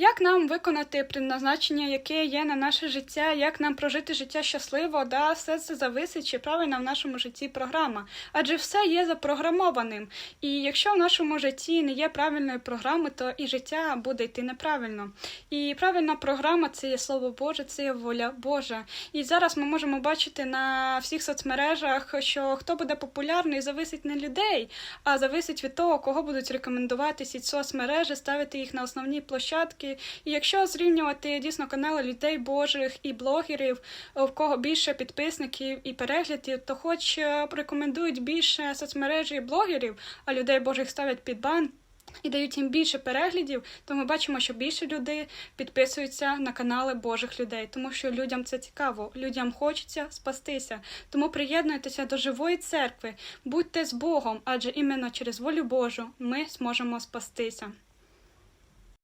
Як нам виконати предназначення, яке є на наше життя, як нам прожити життя щасливо, да, все це зависить, чи правильна в нашому житті програма. Адже все є запрограмованим. І якщо в нашому житті не є правильної програми, то і життя буде йти неправильно. І правильна програма це є слово Боже, це є воля Божа. І зараз ми можемо бачити на всіх соцмережах, що хто буде популярний, зависить не людей, а зависить від того, кого будуть рекомендувати ці соцмережі, ставити їх на основні площадки. І якщо зрівнювати дійсно канали людей Божих і блогерів, в кого більше підписників і переглядів, то хоч е, рекомендують більше соцмережі блогерів, а людей Божих ставлять під бан. І дають їм більше переглядів, то ми бачимо, що більше людей підписуються на канали Божих людей, тому що людям це цікаво, людям хочеться спастися. Тому приєднуйтеся до живої церкви, будьте з Богом, адже іменно через волю Божу ми зможемо спастися.